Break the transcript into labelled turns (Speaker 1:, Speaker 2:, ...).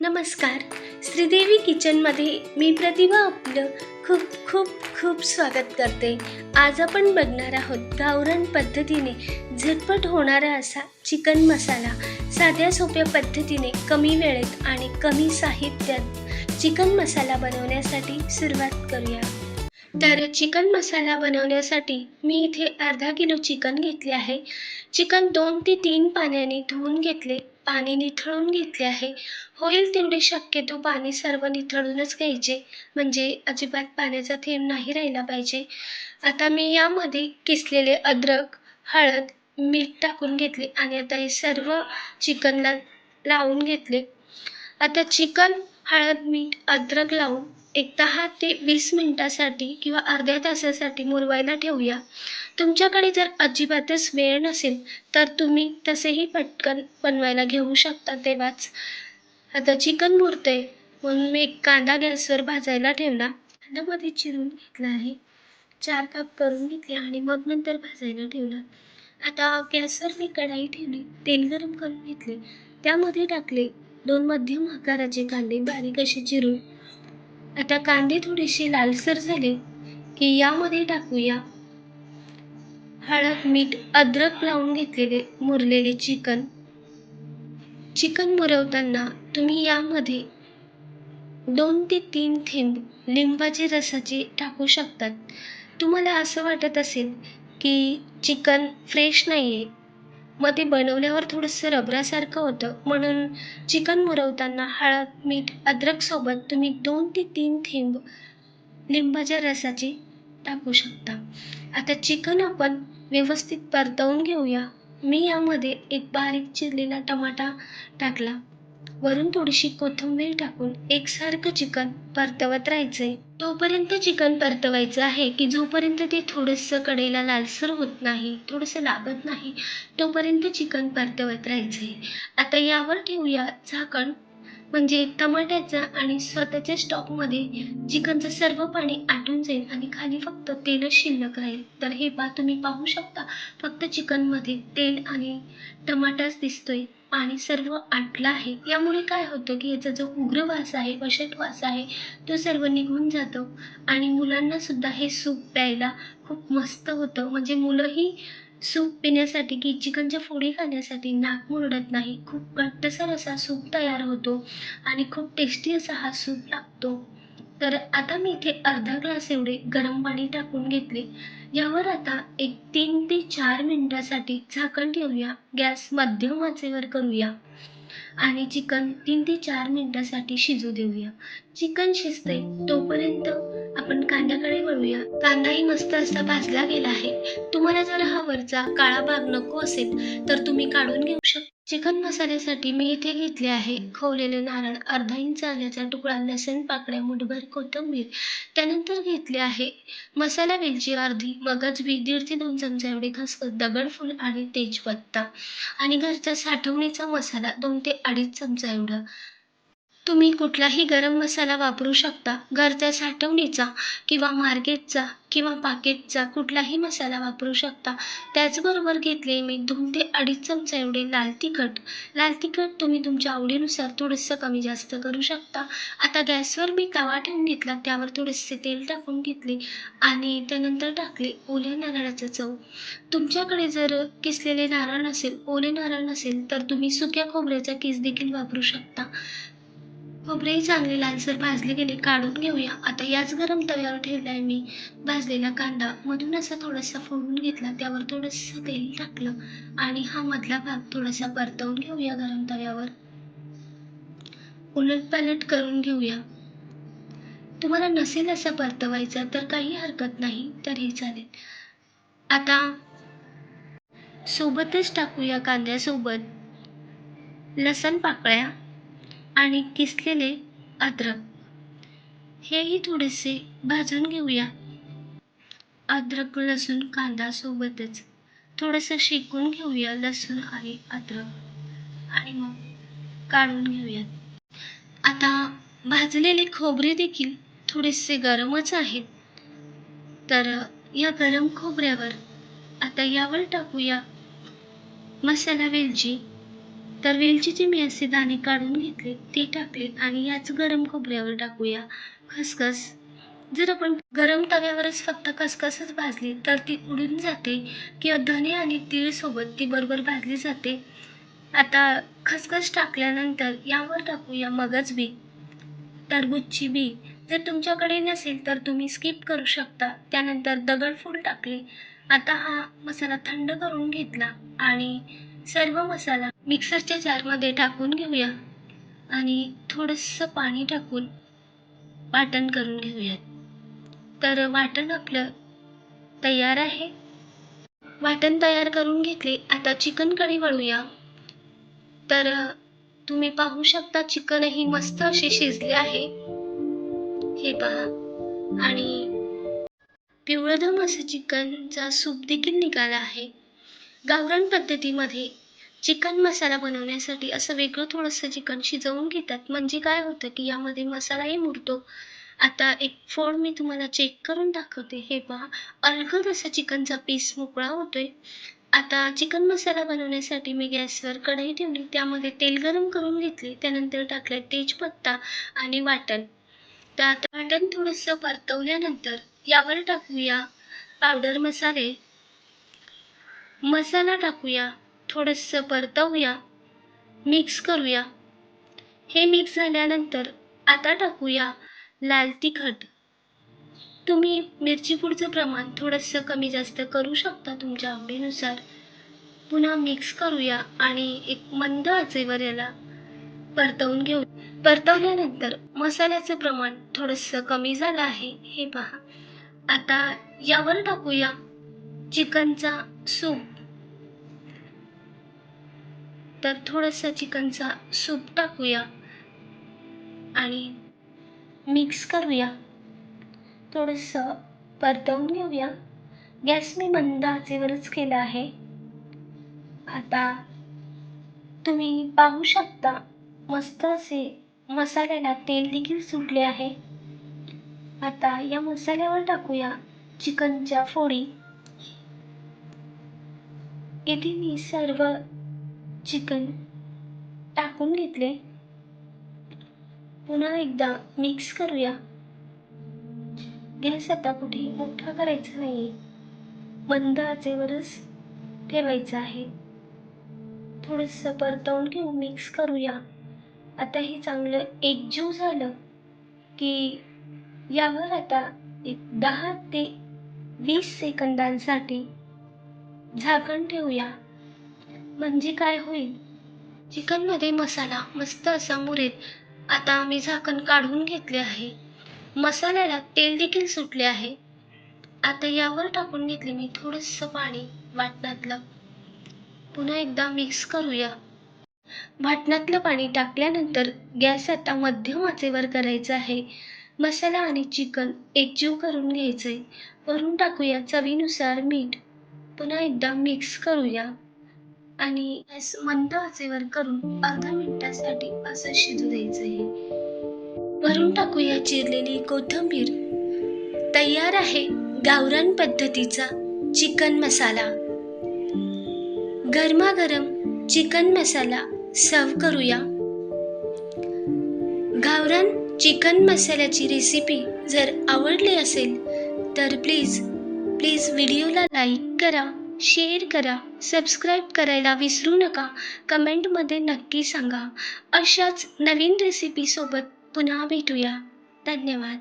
Speaker 1: नमस्कार. श्रीदेवी किचनमध्ये मी प्रतिभा आपलं खूप खूप खूप स्वागत करते. आज आपण बघणार आहोत गावरान पद्धतीने झटपट होणारा असा चिकन मसाला. साध्या सोप्या पद्धतीने कमी वेळेत आणि कमी साहित्यात चिकन मसाला बनवण्यासाठी सुरुवात करूया. तर चिकन मसाला बनवण्यासाठी मी इथे अर्धा किलो चिकन घेतले आहे. चिकन दोन ते तीन पाण्याने धुवून घेतले. पाणी निथळून घेतले आहे. होईल तेवढे शक्यतो पाणी सर्व निथळूनच घ्यायचे. म्हणजे अजिबात पाण्याचा थेंब नाही राहिला पाहिजे. आता मी यामध्ये किसलेले अद्रक हळद मीठ टाकून घेतले आणि आता हे सर्व चिकनला लावून घेतले. आता चिकन हळद मीठ अद्रक लावून एक दहा ते वीस मिनटासाठी किंवा अर्ध्या तासासाठी मुरवायला ठेवूया. तुमच्याकडे जर अजिबातच वेळ नसेल तर तुम्ही तसेही पटकन बनवायला घेऊ शकता तेव्हाच. आता चिकन मुरतंय म्हणून मी एक कांदा गॅसवर भाजायला ठेवला. कांद्यामध्ये चिरून घेतला आहे. चार काप करून घेतले आणि मग नंतर भाजायला ठेवला. आता गॅसवर मी कढाई ठेवली तेल गरम करून घेतले. त्यामध्ये टाकले दोन मध्यम आकाराचे कांदे बारीक असे चिरून. आता कांदे थोडेसे लालसर झाले की यामध्ये टाकूया. हळद मीठ अद्रक लावून घेतलेले मुरलेले चिकन. चिकन मुरवताना तुम्ही यामध्ये दोन ते तीन थेंब लिंबाचे रसाचे टाकू शकतात. तुम्हाला असं वाटत असेल की चिकन फ्रेश नाही आहे मग ते बनवल्यावर थोडंसं रबरासारखं होतं. म्हणून चिकन मुरवताना हळद मीठ अद्रकसोबत तुम्ही दोन ते तीन थेंब लिंबाच्या रसाचे टाकू शकता. आता चिकन आपण व्यवस्थित परतवून घेऊया. मी यामध्ये एक बारीक चिरलेला टमाटा टाकला. वरून थोडीशी कोथिंबीर टाकून एकसारखं चिकन परतवत राहायचंय. तोपर्यंत चिकन परतवायचं आहे की जोपर्यंत ते थोडंसं कडेला लालसर होत नाही थोडंसं लागत नाही तोपर्यंत चिकन परतवत राहायचंय. आता यावर ठेवूया झाकण. म्हणजे टमाट्याचा आणि स्वतःच्या स्टॉकमध्ये चिकनचं सर्व पाणी आटून जाईल आणि खाली फक्त तेलच शिल्लक राहील. तर हे पा तुम्ही पाहू शकता फक्त चिकनमध्ये तेल आणि टमाटाच दिसतोय. पाणी सर्व आटलं आहे. यामुळे काय होतं की याचा जो उग्र वास आहे वशट वास आहे तो सर्व निघून जातो. आणि मुलांना सुद्धा हे सूप प्यायला खूप मस्त होतं. म्हणजे मुलंही सूप पिण्यासाठी की चिकनच्या फोडी खाण्यासाठी नाक मुरडत नाही. खूप घट्टसर असा सूप तयार होतो आणि खूप टेस्टी असा हा सूप लागतो. तर आता मी इथे अर्धा ग्लास एवढे गरम पाणी टाकून घेतले. यावर आता एक तीन ते चार मिनिटासाठी झाकण ठेवूया. गॅस मध्यम आचेवर करूया. आणि चिकन तीन ते चार मिनिटासाठी शिजू देऊया. चिकन शिजते तोपर्यंत आपण कांद्याकडे वळूया. कांदाही मस्त असा भाजला गेला आहे. तुम्हाला जर हा वरचा काळा भाग नको असेल तर तुम्ही काढून घेऊ शकता. चिकन मसाल्यासाठी मी इथे घेतले आहे. खोवलेले नारळ अर्धा इंच आल्याचा तुकडा लसूण पाकळ्या मुठभर कोथिंबीर त्यानंतर घेतले आहे. मसाला वेलची अर्धी मगज बी दीड ते दोन चमचा एवढे खसखस दगडफूल आणि तेजपत्ता. आणि घरचा साठवणीचा मसाला दोन ते अडीच चमचा एवढा तुम्ही कुठलाही गरम मसाला वापरू शकता. घरच्या साठवणीचा किंवा मार्केटचा किंवा पाकेटचा कुठलाही मसाला वापरू शकता. त्याचबरोबर घेतले मी दोन ते अडीच चमचा एवढे लाल तिखट. लाल तिखट तुम्ही तुमच्या आवडीनुसार थोडंसं कमी जास्त करू शकता. आता गॅसवर मी तवा ठेवून घेतला. त्यावर थोडेसे तेल टाकून घेतले आणि त्यानंतर टाकले ओल्या नारळाचं चव. तुमच्याकडे जर किसलेले नारळ नसेल ओले नारळ नसेल तर तुम्ही सुक्या खोबऱ्याचा किस देखील वापरू शकता. खोबरेही चांगले लालसर भाजले गेले काढून घेऊया. आता याच गरम तव्यावर ठेवला आहे मी. भाजलेला कांदा. मधून असा थोडासा फोडून घेतला. त्यावर थोडंसं तेल टाकलं. आणि हा मधला भाग थोडासा परतवून घेऊया गरम तव्यावर. उलट पालट करून घेऊया. तुम्हाला नसेल असा परतवायचा तर काही हरकत नाही. तरीही चालेल. आता सोबतच टाकूया कांद्यासोबत. लसण पाकळ्या. आणि किसलेले अद्रक. हेही थोडेसे भाजून घेऊया. अद्रक लसूण कांदा सोबतच थोडंसं शिकून घेऊया लसूण आणि अद्रक. आणि मग काढून घेऊयात. आता भाजलेले खोबरे देखील थोडेसे गरमच आहेत. तर या गरम खोबऱ्यावर आता यावर टाकूया मसाला वेलची. तर वेलचीचे मी असे दाणे काढून घेतले ते टाकलेत आणि याच गरम खोबऱ्यावर टाकूया. खसखस. जर आपण गरम तव्यावरच फक्त खसखसच भाजली तर ती उडून जाते किंवा धने आणि तीळ सोबत ती बरोबर भाजली जाते. आता खसखस टाकल्यानंतर यावर टाकूया मगज बी. टरबूजची बी. जर तुमच्याकडे नसेल तर तुम्ही स्किप करू शकता. त्यानंतर दगडफूल टाकले. आता हा मसाला थंड करून घेतला आणि सर्व मसाला मिक्सरच्या जारमध्ये टाकून घेऊया. आणि थोडंसं पाणी टाकून वाटण करून घेऊयात. तर वाटण आपलं तयार आहे. वाटण तयार करून घेतले आता चिकन कढी वळूया. तर तुम्ही पाहू शकता चिकनही मस्त असे शिजले आहे. हे पहा. आणि पिवळदम असं चिकनचा सूप देखील निघाला आहे. गावरान पद्धतीमध्ये चिकन मसाला बनवण्यासाठी असं वेगळं थोडंसं चिकन शिजवून घेतात. म्हणजे काय होतं की यामध्ये मसालाही मुरतो. आता एक फोड मी तुम्हाला चेक करून दाखवते. हे पहा. अलगद असा चिकनचा पीस मोकळा होतोय. आता चिकन मसाला बनवण्यासाठी मी गॅसवर कढई ठेवली. त्यामध्ये तेल गरम करून घेतले. त्यानंतर टाकले तेजपत्ता आणि वाटण. तर आता वाटण थोडंसं परतवल्यानंतर यावर टाकूया पावडर मसाले. मसाला टाकूया. थोडंसं परतवूया. मिक्स करूया. हे मिक्स झाल्यानंतर आता टाकूया लाल तिखट. तुम्ही मिरचीपूडचं प्रमाण थोडंसं कमी जास्त करू शकता तुमच्या आवडीनुसार. पुन्हा मिक्स करूया आणि एक मंद आचेवर याला परतवून घेऊ. परतवल्यानंतर मसाल्याचं प्रमाण थोडंसं कमी झालं आहे. हे पहा. आता यावर टाकूया चिकनचा सूप. तर थोडंसं चिकनचा सूप टाकूया आणि मिक्स करूया. थोडंसं परतवून घेऊया. गॅस मी मंद आचेवरच केला आहे. आता तुम्ही पाहू शकता मस्त असे मसाल्याला तेल देखील सुटले आहे. आता या मसाल्यावर टाकूया चिकनच्या फोडी. इथे मी सर्व चिकन टाकून घेतले. पुन्हा एकदा मिक्स करूया. गॅस आता कुठेही मोठा करायचा नाही मंद आचेवरच ठेवायचं आहे. थोडंसं परतवून घेऊ मिक्स करूया. आता हे चांगलं एकजीव झालं की यावर आता एक दहा ते वीस सेकंदांसाठी झाकण ठेवूया. म्हणजे काय होईल? चिकनमध्ये मसाला मस्त असा मुरेल. आता मी झाकण काढून घेतले आहे. मसाल्याला तेल देखील सुटले आहे. आता यावर टाकून घेतले मी थोडंसं पाणी वाटणातलं. पुन्हा एकदा मिक्स करूया. वाटणातलं पाणी टाकल्यानंतर गॅस आता मध्यम आचेवर करायचा आहे. मसाला आणि चिकन एकजीव करून घ्यायचे वरून टाकूया चवीनुसार मीठ. पुन्हा एकदा मिक्स करूया. आणि गॅस मंद आचेवर करून अर्धा मिनिटासाठी असं शिजू द्यायचं आहे. वरून टाकूया चिरलेली कोथिंबीर. तयार आहे गावरान पद्धतीचा चिकन मसाला. गरमागरम चिकन मसाला सर्व करूया. गावरान चिकन मसाल्याची रेसिपी जर आवडली असेल तर प्लीज प्लीज व्हिडिओला लाईक करा. शेअर करा सबस्क्राईब करायला विसरू नका. कमेंटमध्ये नक्की सांगा. अशाच नवीन रेसिपीसोबत पुन्हा भेटूया. धन्यवाद.